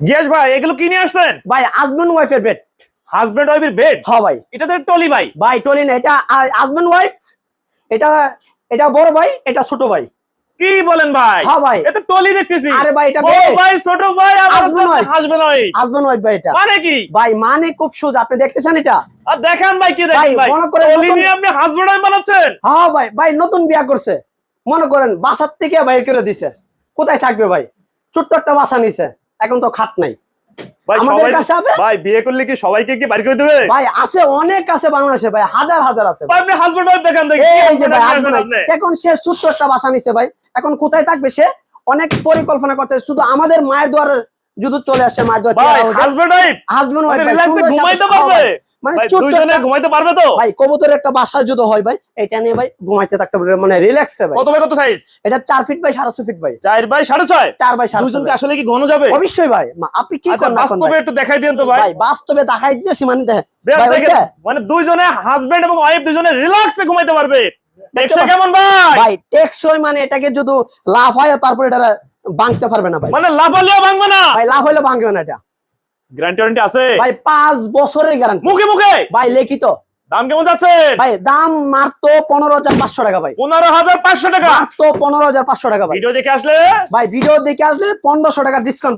গিয়াস ভাই এগুলো কি নিয়ে আসছেন? ভাই হাজবেন্ড ওয়াইফের বেড হাজবেন্ড ওয়াইফের বেড হ্যাঁ ভাই। এটা তো টলি ভাই। ভাই টলি না এটা হাজবেন্ড ওয়াইফ এটা এটা বড় ভাই এটা ছোট ভাই। কি বলেন ভাই? হ্যাঁ ভাই। এ তো টলি দেখতেছি। আরে ভাই, এটা বড় ভাই ছোট ভাই আমার হাজবেন্ড ভাই হাজবেন্ড ওয়াইফ ভাই এটা। মানে কি? ভাই মানে খুব সোজা আপনি দেখতেছেন এটা? আর দেখান ভাই কি দেখেন ভাই, মনে করে টলি নিয়ে আপনি হাজবেন্ড ওয়াইফ বানাচ্ছেন? হ্যাঁ ভাই ভাই নতুন বিয়া করছে। মনে করেন বাসার থেকে বাইর করে দিছে। কোথায় থাকবে ভাই? ছোট্ট একটা বাসা নিছে। এখন তো খাট নাই। আমাদের কাছে ভাই বিয়ে করলে কি সবাইকে কি বাড়ি করে দেবে? ভাই আছে অনেক আছে বাংলাদেশে ভাই হাজার হাজার আছে ভাই। ভাই, আপনি হাজবেন্ড ওয়াইফ দেখান দেখি এই যে ভাই husband husband wife wife। আপনি। এখন সে বাসা নিছে ভাই। এখন কোথায় থাকবে সে? অনেক পরিকল্পনা করতে শুধু আমাদের মায়ের যদি চলে আসে মায়ের দ্বার ভাই হাজবেন্ড ওয়াইফ হাজবেন্ড ঘুমাইতে পারবে? মানে দুইজনে ঘুমাইতে পারবে তো? ভাই কবুতরের একটা বাসা যদি হয় ভাই এটা নিয়ে ভাই ঘুমাইতে থাকতে পারবে মানে রিল্যাক্সে ভাই। কত বাই কত সাইজ এটা চার ফিট বাই সাড়ে ছয় ফিট ভাই। চার বাই সাড়ে ছয়? চার বাই সাড়ে দুজনকে ছয় আসলে কি ঘন যাবে? অবশ্যই ভাই। আপনি কি আচ্ছা করেন এখন বাস্তবে একটু দেখাই দিন তো ভাই। ভাই বাস্তবে দেখাই দিতেছি মানে দেখেন? মানে দুইজনে হাজবেন্ড এবং ওয়াইফ দুজনে রিল্যাক্সে ঘুমাইতে পারবে। কেমন ভাই? ভাই টেকসই মানে এটাকে যদি লাভ হয় তারপর এটা ভাঙতে পারবে না ভাই। মানে লাফালিও ভাঙবে না? ভাই লাভ হইলে ভাঙবে না এটা। গ্যারান্টি ওয়ারেন্টি আছে? ভাই পাঁচ বছরের গ্যারান্টি মুখে মুখে? ভাই লিখিত। দাম কেমন যাচ্ছে? ভাই দাম মারতো পনেরো হাজার পাঁচশো টাকা ভাই। পনেরো হাজার পাঁচশো টাকা? মারতো পনেরো হাজার পাঁচশো টাকা ভাই। ভিডিও দেখে আসলে? ভাই ভিডিও দেখে আসলে 1500 টাকা ডিসকাউন্ট